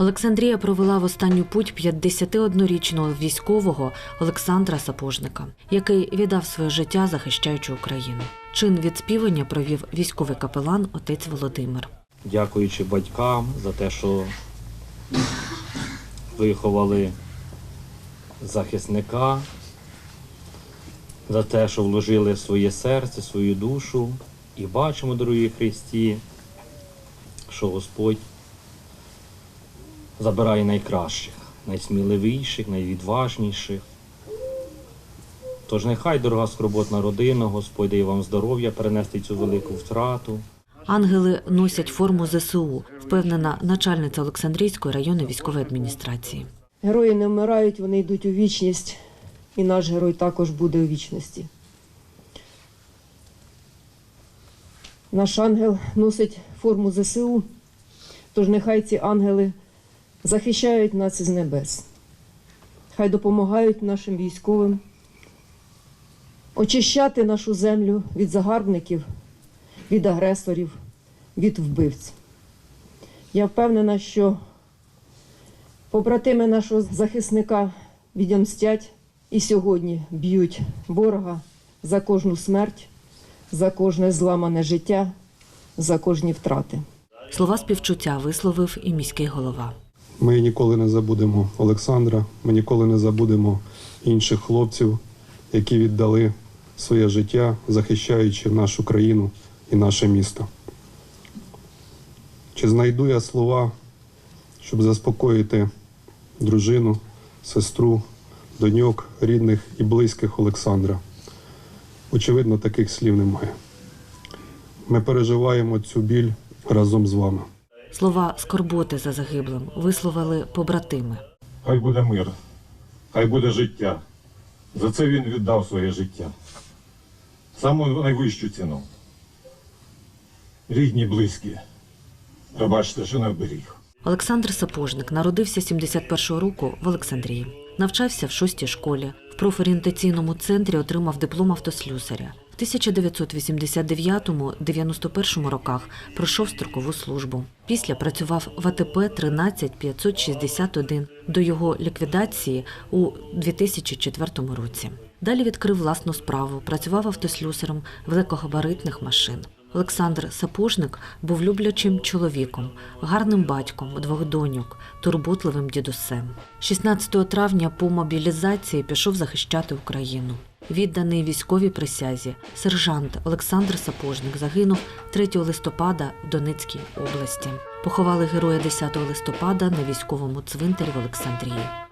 Олександрія провела в останню путь 51-річного військового Олександра Сапожника, який віддав своє життя, захищаючи Україну. Чин відспівання провів військовий капелан отець Володимир. дякуючи батькам за те, що виховали захисника, за те, що вложили своє серце, свою душу. І бачимо, дорогі Христі, що Господь забирає найкращих, найсміливіших, найвідважніших. Тож нехай, дорога скорботна родина, Господь дає вам здоров'я перенести цю велику втрату. Ангели носять форму ЗСУ, впевнена начальниця Олександрійської районної військової адміністрації. Герої не вмирають, вони йдуть у вічність, і наш герой також буде у вічності. Наш ангел носить форму ЗСУ, тож нехай ці ангели захищають нас із небес. Хай допомагають нашим військовим очищати нашу землю від загарбників, від агресорів, від вбивць. Я впевнена, що Побратими нашого захисника відомстять і сьогодні б'ють ворога за кожну смерть, за кожне зламане життя, за кожні втрати. Слова співчуття висловив і міський голова. Ми ніколи не забудемо Олександра, ми ніколи не забудемо інших хлопців, які віддали своє життя, захищаючи нашу країну і наше місто. Чи знайду я слова, щоб заспокоїти дружину, сестру, доньок, рідних і близьких Олександра? Очевидно, таких слів немає. Ми переживаємо цю біль разом з вами. Слова скорботи за загиблим висловили побратими. Хай буде мир, хай буде життя. За це він віддав своє життя. Саму найвищу ціну. Рідні, близькі. Пробачте, що не вберіг. Олександр Сапожник народився 71-го року в Олександрії. Навчався в шостій школі. В профорієнтаційному центрі отримав диплом автослюсаря. В 1989-91 роках пройшов строкову службу. Після працював в АТП 13561 до його ліквідації у 2004 році. Далі відкрив власну справу, працював автослюсарем великогабаритних машин. Олександр Сапожник був люблячим чоловіком, гарним батьком двох доньок, турботливим дідусем. 16 травня по мобілізації пішов захищати Україну. Відданий військовій присязі, сержант Олександр Сапожник загинув 3 листопада в Донецькій області. Поховали героя 10 листопада на військовому цвинтарі в Олександрії.